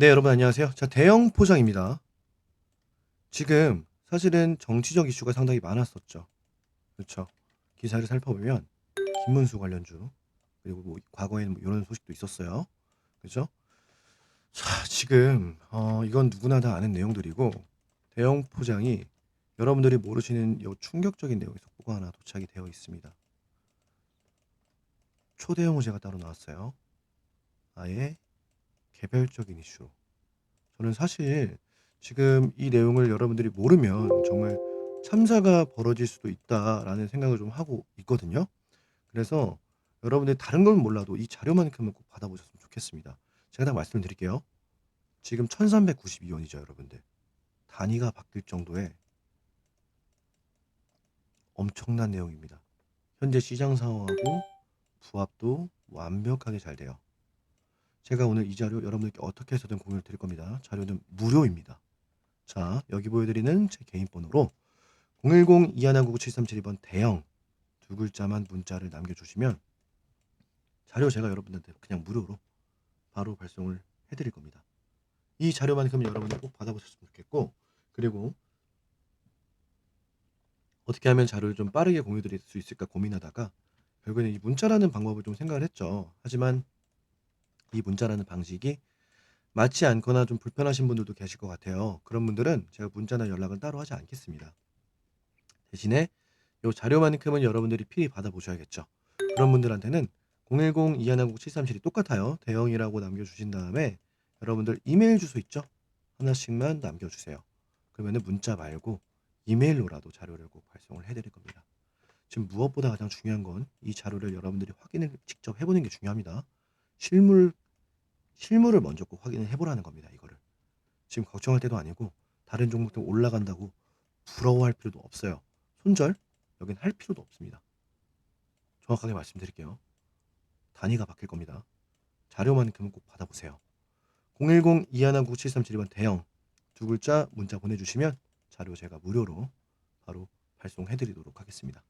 네, 여러분 안녕하세요. 자, 대형 포장입니다. 지금 사실은 정치적 이슈가 상당히 많았었죠. 그렇죠. 기사를 살펴보면 김문수 관련주 그리고 뭐 과거에는 뭐 이런 소식도 있었어요. 그렇죠? 자, 지금 어, 이건 누구나 다 아는 내용들이고 대형 포장이 여러분들이 모르시는 요 충격적인 내용의 속보가 하나 도착이 되어 있습니다. 초대형 호재가 따로 나왔어요. 아예 개별적인 이슈로. 저는 사실 지금 이 내용을 여러분들이 모르면 정말 참사가 벌어질 수도 있다라는 생각을 좀 하고 있거든요. 그래서 여러분들이 다른 건 몰라도 이 자료만큼은 꼭 받아보셨으면 좋겠습니다. 제가 딱 말씀을 드릴게요. 지금 1392원이죠, 여러분들. 단위가 바뀔 정도의 엄청난 내용입니다. 현재 시장 상황하고 부합도 완벽하게 잘 돼요. 제가 오늘 이 자료 여러분들께 어떻게 해서든 공유를 드릴 겁니다. 자료는 무료입니다. 자, 여기 보여드리는 제 개인 번호로 010-2199-7372번 대형 두 글자만 문자를 남겨주시면 자료 제가 여러분들한테 그냥 무료로 바로 발송을 해드릴 겁니다. 이 자료만큼 여러분들 꼭 받아보셨으면 좋겠고 그리고 어떻게 하면 자료를 좀 빠르게 공유 드릴 수 있을까 고민하다가 결국에는 이 문자라는 방법을 좀 생각을 했죠. 하지만 이 문자라는 방식이 맞지 않거나 좀 불편하신 분들도 계실 것 같아요. 그런 분들은 제가 문자나 연락은 따로 하지 않겠습니다. 대신에 이 자료만큼은 여러분들이 필히 받아보셔야겠죠. 그런 분들한테는 010-2199-7372 똑같아요. 대형이라고 남겨주신 다음에 여러분들 이메일 주소 있죠? 하나씩만 남겨주세요. 그러면 문자 말고 이메일로라도 자료를 꼭 발송을 해드릴 겁니다. 지금 무엇보다 가장 중요한 건 이 자료를 여러분들이 확인을 직접 해보는 게 중요합니다. 실물 실물을 먼저 꼭 확인을 해보라는 겁니다. 이거를 지금 걱정할 때도 아니고 다른 종목들 올라간다고 부러워할 필요도 없어요. 손절 여긴 할 필요도 없습니다. 정확하게 말씀드릴게요. 단위가 바뀔 겁니다. 자료만큼은 꼭 받아보세요. 010-2199-7372번 대형 두 글자 문자 보내주시면 자료 제가 무료로 바로 발송해드리도록 하겠습니다.